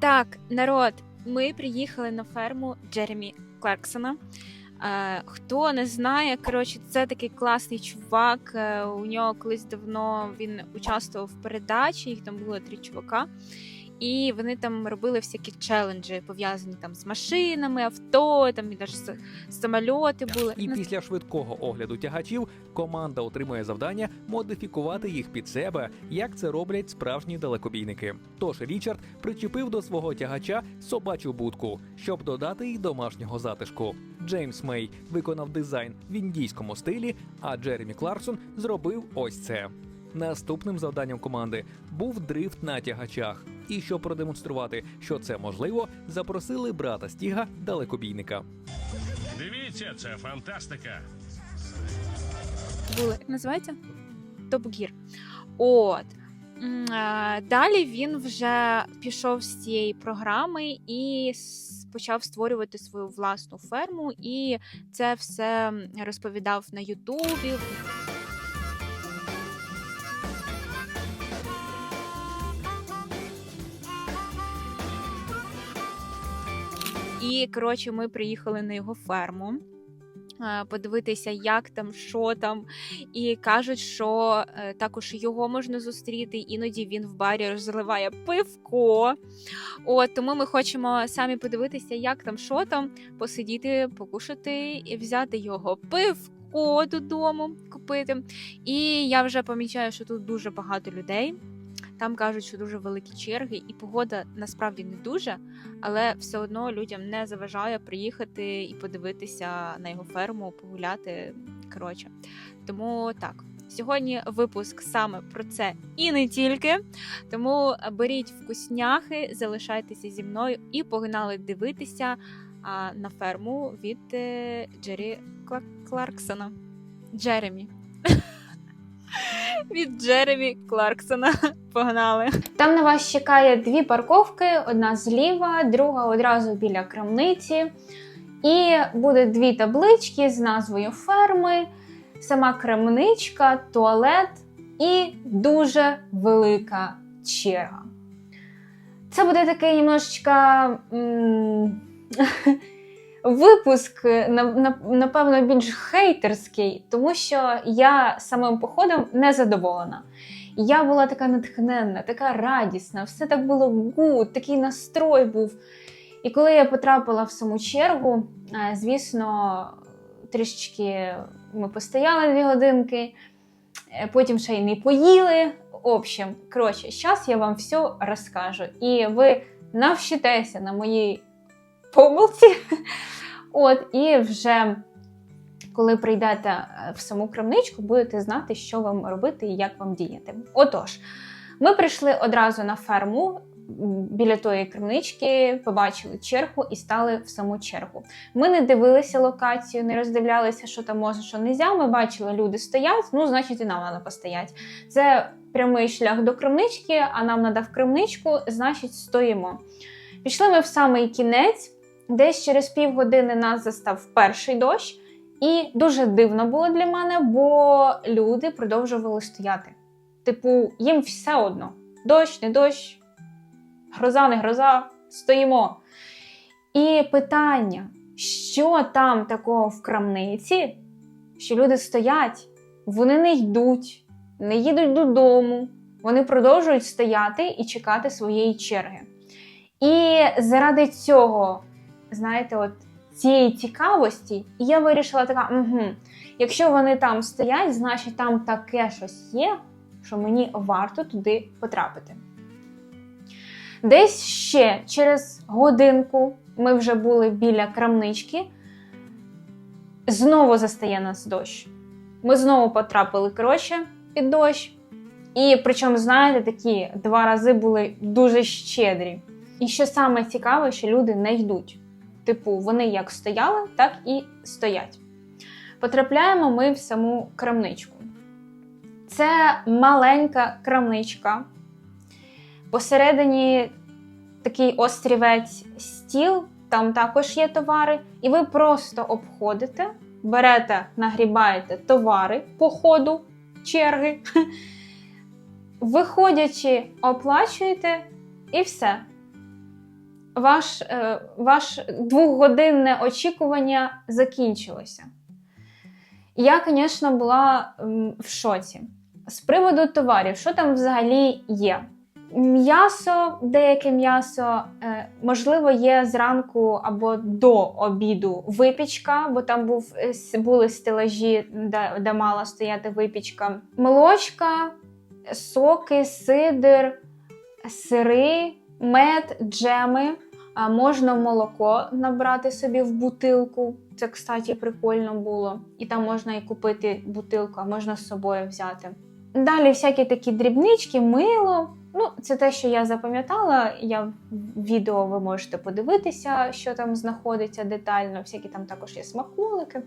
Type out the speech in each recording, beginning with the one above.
Так, народ, ми приїхали на ферму Джеремі Кларксона. Е, хто не знає, коротше, це такий класний чувак. Е, у нього колись давно він участвував в передачі, їх там було три чувака. І вони там робили всякі челенджі, пов'язані там з машинами, авто, там і навіть с- самольоти були. І після швидкого огляду тягачів команда отримує завдання модифікувати їх під себе, як це роблять справжні далекобійники. Тож Річард причепив до свого тягача собачу будку, щоб додати їй домашнього затишку. Джеймс Мей виконав дизайн в індійському стилі, а Джеремі Кларксон зробив ось це. Наступним завданням команди був дрифт на тягачах. І щоб продемонструвати, що це можливо, запросили брата Стіга далекобійника. Дивіться, це фантастика. були. Як називається? Топ Гір. От. Е, Далі він вже пішов з цієї програми і почав створювати свою власну ферму, і це все розповідав на Ютубі. І коротше, ми приїхали на його ферму. Подивитися, як там, що там, і кажуть, що е, також його можна зустріти. Іноді він в барі розливає пивко. От тому ми хочемо самі подивитися, як там, що там, посидіти, покушати і взяти його пивко додому, купити. І я вже помічаю, що тут дуже багато людей. Там кажуть, що дуже великі черги, і погода насправді не дуже, але все одно людям не заважає приїхати і подивитися на його ферму, погуляти. Коротше, тому так. Сьогодні випуск саме про це і не тільки. Тому беріть вкусняхи, залишайтеся зі мною і погнали дивитися на ферму від е, Джері Кла- Кларксона. Джеремі. Від Джеремі Кларксона. Погнали. Там на вас чекає дві парковки: одна зліва, друга одразу біля крамниці. І буде дві таблички з назвою ферми, сама крамничка, туалет і дуже велика черга. Це буде такий немножечко випуск, на- напевно, більш хейтерський, тому що я самим походом не задоволена. Я була така натхненна, така радісна, все так було гуд, такий настрой був. І коли я потрапила в саму чергу, е, звісно, трішечки ми постояли дві годинки, е, потім ще й не поїли. В общем, коротше, зараз я вам все розкажу. І ви навчитеся на моїй помилці. От, і вже коли прийдете е, в саму крамничку, будете знати, що вам робити і як вам діяти. Отож, ми прийшли одразу на ферму. Біля тої крамнички побачили чергу і стали в саму чергу. Ми не дивилися локацію, не роздивлялися, що там можна, що не можна. Ми бачили, люди стоять, ну, значить, і нам треба постояти. Це прямий шлях до крамнички, а нам треба в крамничку, значить, стоїмо. Пішли ми в самий кінець, десь через півгодини нас застав перший дощ. І дуже дивно було для мене, бо люди продовжували стояти. Типу, їм все одно: дощ, не дощ, гроза, не гроза, стоїмо. І питання, що там такого в крамниці, що люди стоять, вони не йдуть, не їдуть додому, вони продовжують стояти і чекати своєї черги. І заради цього, знаєте, от цієї цікавості, і я вирішила така: угу, якщо вони там стоять, значить там таке щось є, що мені варто туди потрапити. Десь ще через годинку ми вже були біля крамнички. Знову застає нас дощ. Ми знову потрапили коротше під дощ. І причому, знаєте, такі два рази були дуже щедрі. І що саме цікаве, що люди не йдуть. Типу, вони як стояли, так і стоять. Потрапляємо ми в саму крамничку. Це маленька крамничка. Посередині такий острівець стіл, там також є товари, і ви просто обходите, берете, нагрібаєте товари по ходу черги, виходячи, оплачуєте і все. Ваш, е, ваш двохгодинне очікування закінчилося. Я, звісно, була в шоці. З приводу товарів, що там взагалі є? М'ясо, деяке м'ясо, е, можливо, є зранку або до обіду випічка, бо там був, е, були стелажі, де, де мала стояти випічка. Молочка, соки, сидр, сири, мед, джеми. Можна молоко набрати собі в бутилку. Це, кстати, прикольно було. І там можна і купити бутилку, а можна з собою взяти. Далі всякі такі дрібнички, мило. Ну, це те, що я запам'ятала. Я в відео ви можете подивитися, що там знаходиться детально. Всякі там також є смаколики.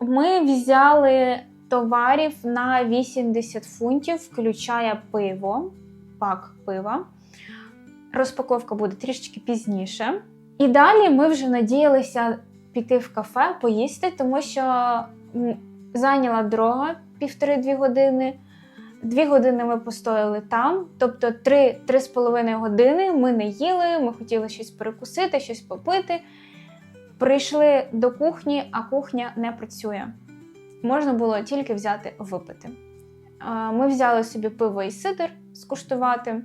Ми взяли товарів на 80 фунтів, включає пиво, пак пива. Розпаковка буде трішечки пізніше. І далі ми вже надіялися піти в кафе, поїсти, тому що зайняла дорога півтори-дві години. Дві години ми постояли там, тобто три, три з половиною години ми не їли, ми хотіли щось перекусити, щось попити. Прийшли до кухні, а кухня не працює. Можна було тільки взяти випити. Ми взяли собі пиво і сидр скуштувати.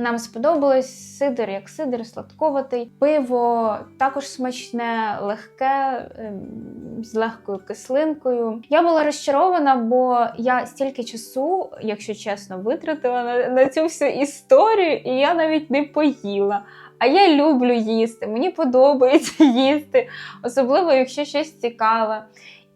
Нам сподобалось сидр як сидр, сладковатий. Пиво також смачне, легке, ем, з легкою кислинкою. Я була розчарована, бо я стільки часу, якщо чесно, витратила на, на цю всю історію, і я навіть не поїла. А я люблю їсти, мені подобається їсти, особливо якщо щось цікаве.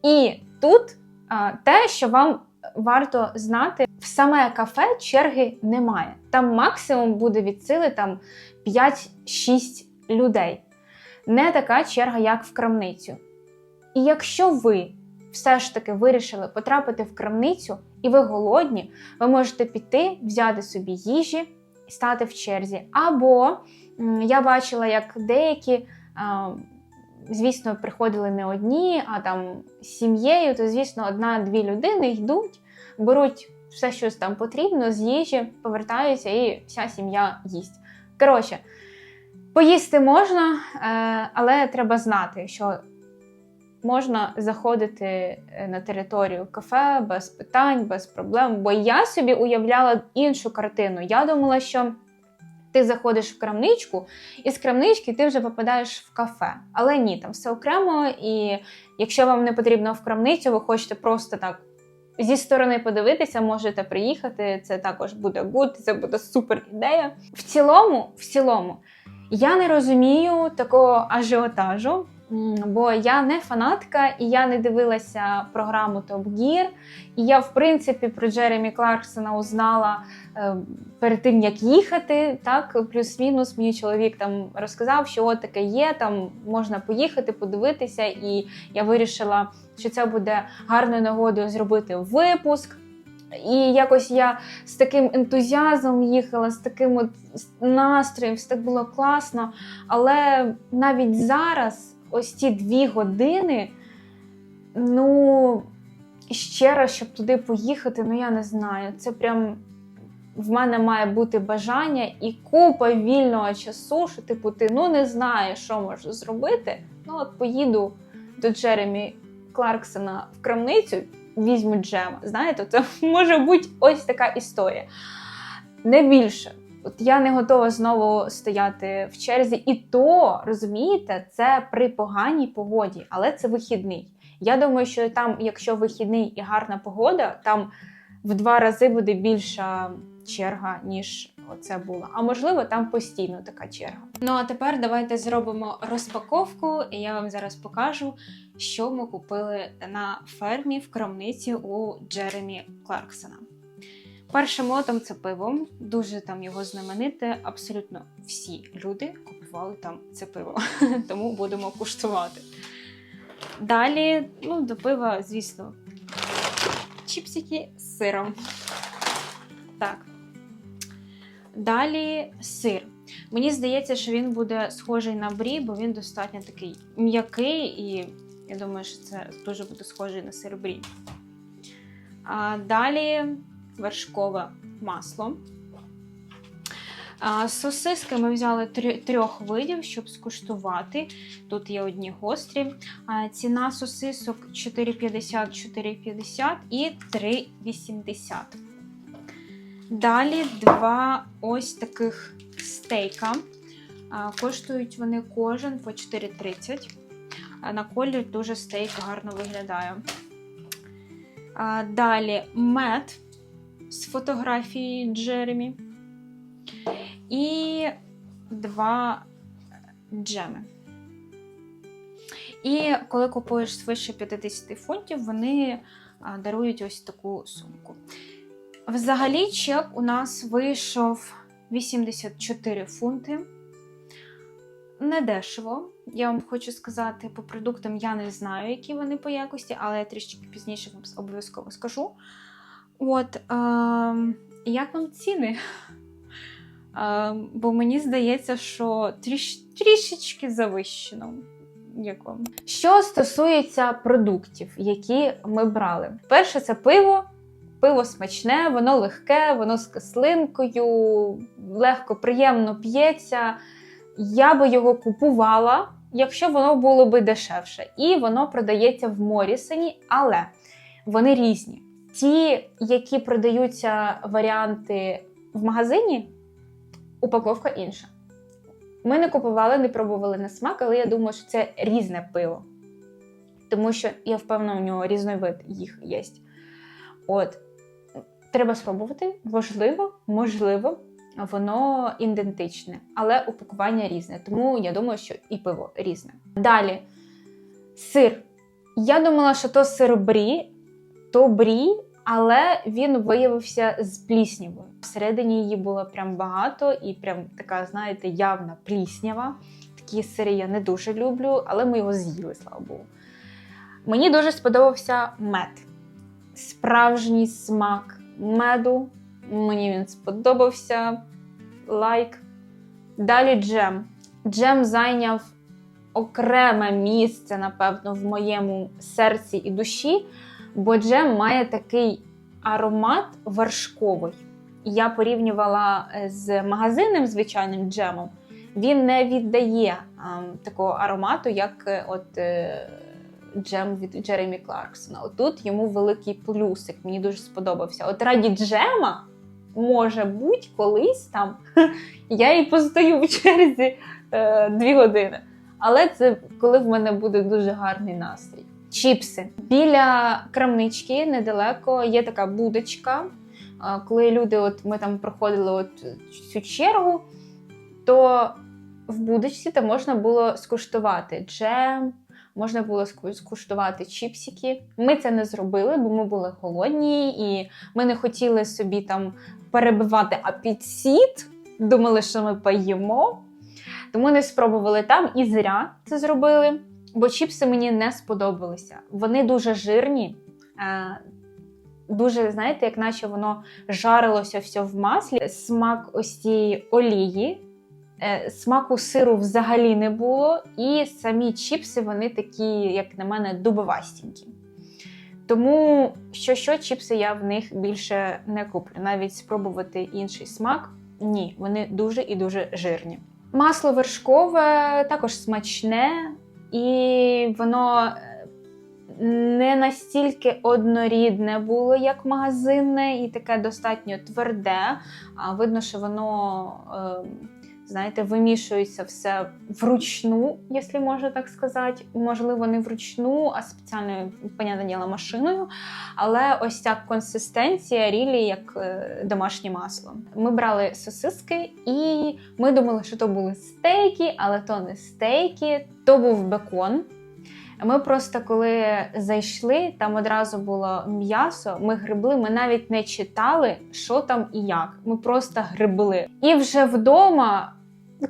І тут а, те, що вам варто знати, в саме кафе черги немає. Там максимум буде від сили там 5-6 людей. Не така черга, як в крамницю. І якщо ви все ж таки вирішили потрапити в крамницю і ви голодні, ви можете піти, взяти собі їжі і стати в черзі. Або я бачила, як деякі. Звісно, приходили не одні, а там з сім'єю, то, звісно, одна-дві людини йдуть, беруть все, що там потрібно з їжі, повертаються і вся сім'я їсть. Коротше, поїсти можна, е, але треба знати, що можна заходити е, на територію кафе без питань, без проблем. Бо я собі уявляла іншу картину. Я думала, що ти заходиш в крамничку, і з крамнички ти вже попадаєш в кафе. Але ні, там все окремо. І якщо вам не потрібно в крамницю, ви хочете просто так зі сторони подивитися, можете приїхати. Це також буде гуд, це буде супер ідея. В цілому, в цілому, я не розумію такого ажіотажу. Бо я не фанатка, і я не дивилася програму Top Gear. І я, в принципі, про Джеремі Кларксона узнала е, перед тим, як їхати. Так, плюс-мінус, мені чоловік там розказав, що от таке є, там можна поїхати, подивитися. І я вирішила, що це буде гарною нагодою зробити випуск. І якось я з таким ентузіазмом їхала, з таким от настроєм, все так було класно. Але навіть зараз, ось ці дві години, ну ще раз, щоб туди поїхати, ну я не знаю. Це прям в мене має бути бажання і купа вільного часу, що типу ти ну не знаєш, що можу зробити. Ну от поїду до Джеремі Кларксона в крамницю, візьму джема. Знаєте, це може бути ось така історія. Не більше. От я не готова знову стояти в черзі, і то розумієте, це при поганій погоді, але це вихідний. Я думаю, що там, якщо вихідний і гарна погода, там в два рази буде більша черга, ніж оце було. А можливо, там постійно така черга. Ну а тепер давайте зробимо розпаковку, і я вам зараз покажу, що ми купили на фермі в крамниці у Джеремі Кларксона. Першим лотом це пиво, дуже там його знамените. Абсолютно всі люди купували там це пиво, тому будемо куштувати. Далі, ну, до пива, звісно, чіпсики з сиром. Так. Далі сир. Мені здається, що він буде схожий на брі, бо він достатньо такий м'який, і я думаю, що це дуже буде схожий на сир брі. А далі вершкове масло. Сосиски ми взяли трьох- видів, щоб скуштувати. Тут є одні гострі. Ціна сосисок 4,50, 4,50 і 3,80. Далі два ось таких стейка. Коштують вони кожен по 4,30. На колір дуже стейк гарно виглядає. Далі мед з фотографії Джеремі. І два джеми. І коли купуєш свише 50 фунтів, вони дарують ось таку сумку. Взагалі, чек у нас вийшов 84 фунти. Не дешево. Я вам хочу сказати, по продуктам я не знаю, які вони по якості, але я трішки пізніше вам обов'язково скажу. От, е, як вам ціни? Е, бо мені здається, що тріш, трішечки завищено. Як вам? Що стосується продуктів, які ми брали, перше це пиво. Пиво смачне, воно легке, воно з кислинкою, легко, приємно п'ється. Я би його купувала, якщо воно було би дешевше. І воно продається в Морісоні, але вони різні. Ті, які продаються варіанти в магазині, упаковка інша. Ми не купували, не пробували на смак, але я думаю, що це різне пиво. Тому що я впевнена, у нього різновид їх є. От, треба спробувати. Можливо, можливо, воно ідентичне, але упакування різне. Тому я думаю, що і пиво різне. Далі, сир. Я думала, що то сир брі, то брі, але він виявився з пліснявою. Всередині її було прям багато і прям така, знаєте, явна пліснява. Такі сири я не дуже люблю, але ми його з'їли, слава Богу. Мені дуже сподобався мед. Справжній смак меду. Мені він сподобався. Лайк. Далі джем. Джем зайняв окреме місце, напевно, в моєму серці і душі, бо джем має такий аромат вершковий. Я порівнювала е, з магазинним звичайним джемом. Він не віддає а, такого аромату, як е, от е, джем від Джеремі Кларксона. Отут йому великий плюсик, мені дуже сподобався. От раді джема, може бути, колись там я і постою в черзі е, дві години. Але це коли в мене буде дуже гарний настрій. Чіпси. Біля крамнички недалеко є така будочка. Коли люди, от ми там проходили от цю чергу, то в будочці там можна було скуштувати джем, можна було скуштувати чіпсики. Ми це не зробили, бо ми були голодні і ми не хотіли собі там перебивати апетит. Думали, що ми поїмо. Тому не спробували там і зря це зробили, бо чіпси мені не сподобалися. Вони дуже жирні, е, дуже, знаєте, як наче воно жарилося все в маслі. Смак ось цієї олії, е, смаку сиру взагалі не було. І самі чіпси, вони такі, як на мене, дубовастенькі. Тому що що чіпси я в них більше не куплю. Навіть спробувати інший смак. Ні, вони дуже і дуже жирні. Масло вершкове також смачне, і воно е, не настільки однорідне було, як магазинне, і таке достатньо тверде. А видно, що воно, е, знаєте, вимішується все вручну, якщо можна так сказати. Можливо, не вручну, а спеціальною, понятне діло, машиною. Але ось ця консистенція рілі як е, домашнє масло. Ми брали сосиски, і ми думали, що то були стейки, але то не стейки, то був бекон. Ми просто коли зайшли, там одразу було м'ясо. Ми грибли, ми навіть не читали, що там і як. Ми просто грибли. І вже вдома,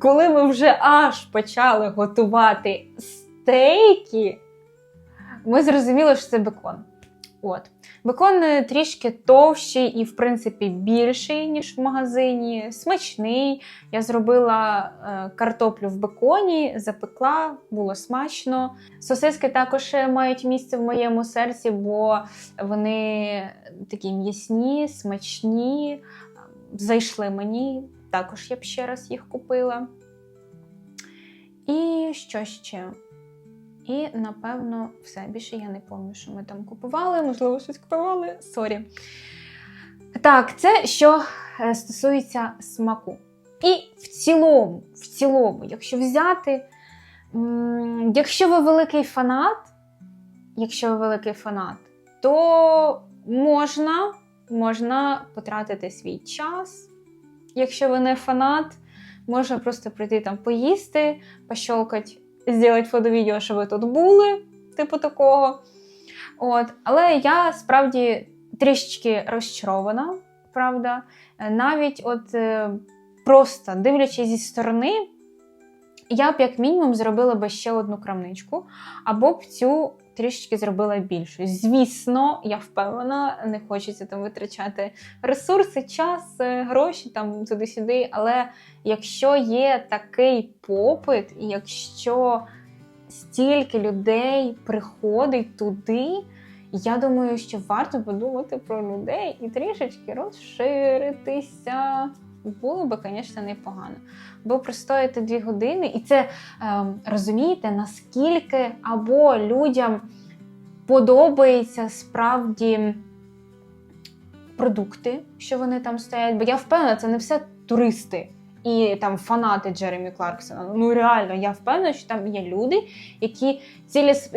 коли ми вже аж почали готувати стейки, ми зрозуміли, що це бекон. От. Бекон е, трішки товщий і, в принципі, більший, ніж в магазині. Смачний. Я зробила е, картоплю в беконі, запекла, було смачно. Сосиски також е, мають місце в моєму серці, бо вони такі м'ясні, смачні, зайшли мені. також я б ще раз їх купила. І що ще? І, напевно, все. Більше я не пам'ятаю, що ми там купували. Можливо, щось купували. Сорі. Так, це що е, стосується смаку. І в цілому, в цілому, якщо взяти, якщо ви великий фанат, якщо ви великий фанат, то можна, можна потратити свій час. Якщо ви не фанат, можна просто прийти там поїсти, пощолкати, зробити фото-відео, що ви тут були, типу такого. От. Але я справді трішечки розчарована, правда. Е, Навіть от е, просто дивлячись зі сторони, я б як мінімум зробила би ще одну крамничку, або б цю трішечки зробила більшу. Звісно, я впевнена, не хочеться там витрачати ресурси, час, е, гроші там туди-сюди. Але якщо є такий попит, і якщо стільки людей приходить туди, я думаю, що варто подумати про людей і трішечки розширитися. Було би, звісно, непогано. Бо простояти дві години, і це ем, розумієте, наскільки або людям подобається справді продукти, що вони там стоять. Бо я впевнена, це не все туристи і там фанати Джеремі Кларксона. Ну реально, я впевнена, що там є люди, які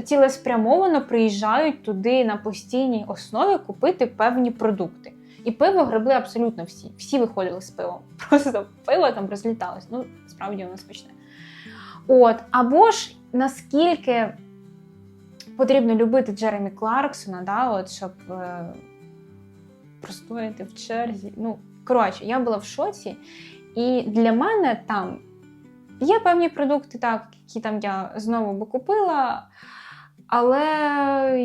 цілеспрямовано приїжджають туди на постійній основі купити певні продукти. І пиво гребли абсолютно всі. Всі виходили з пивом. Просто пиво там розліталось. Ну, справді воно смачне. От, або ж наскільки потрібно любити Джеремі Кларксона, да, от, щоб е, простояти в черзі. Ну, коротше, я була в шоці, і для мене там є певні продукти, так, які там я знову би купила. Але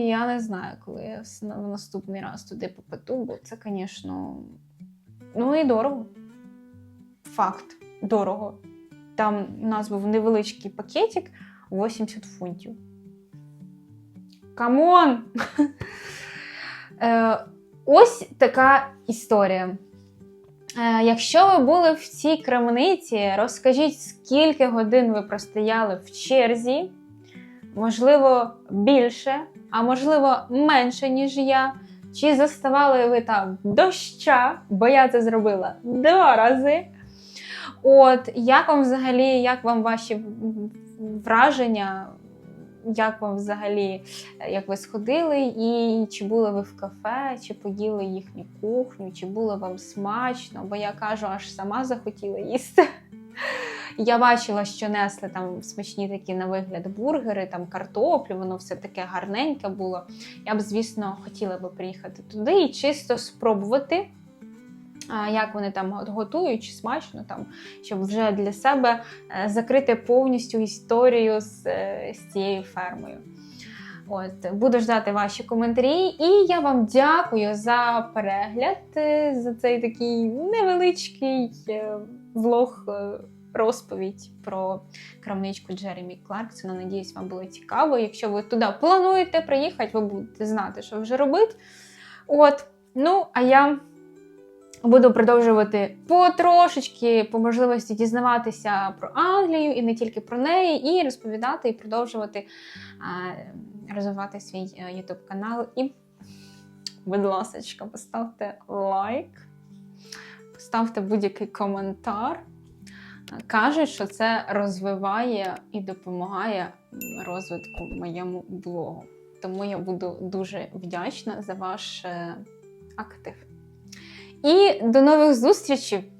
я не знаю, коли я в наступний раз туди попаду, бо це, звісно, ну і дорого. Факт, дорого. Там у нас був невеличкий пакетик 80 фунтів. Камон! Е, Ось така історія. Е, Якщо ви були в цій крамниці, розкажіть, скільки годин ви простояли в черзі, можливо, більше, а можливо, менше, ніж я. Чи заставали ви там доща, бо я це зробила два рази. От, як вам взагалі, як вам ваші враження? Як вам взагалі, як ви сходили, і чи були ви в кафе, чи поїли їхню кухню, чи було вам смачно? Бо я кажу, аж сама захотіла їсти. Я бачила, що несли там смачні такі на вигляд бургери, там картоплю, воно все таке гарненьке було. Я б, звісно, хотіла би приїхати туди і чисто спробувати, як вони там готують, чи смачно там, щоб вже для себе е, закрити повністю історію з, е, з цією фермою. От, буду ждати ваші коментарі, і я вам дякую за перегляд, е, за цей такий невеличкий влог. Розповідь про крамничку Джеремі Кларксона. Надіюсь, вам було цікаво. Якщо ви туди плануєте приїхати, ви будете знати, що вже робити. От, ну, а я буду продовжувати потрошечки, по можливості дізнаватися про Англію і не тільки про неї, і розповідати і продовжувати а, розвивати свій е, YouTube канал. І, будь ласка, поставте лайк, поставте будь-який коментар. Кажуть, що це розвиває і допомагає розвитку моєму блогу. Тому я буду дуже вдячна за ваш е, актив. І до нових зустрічей!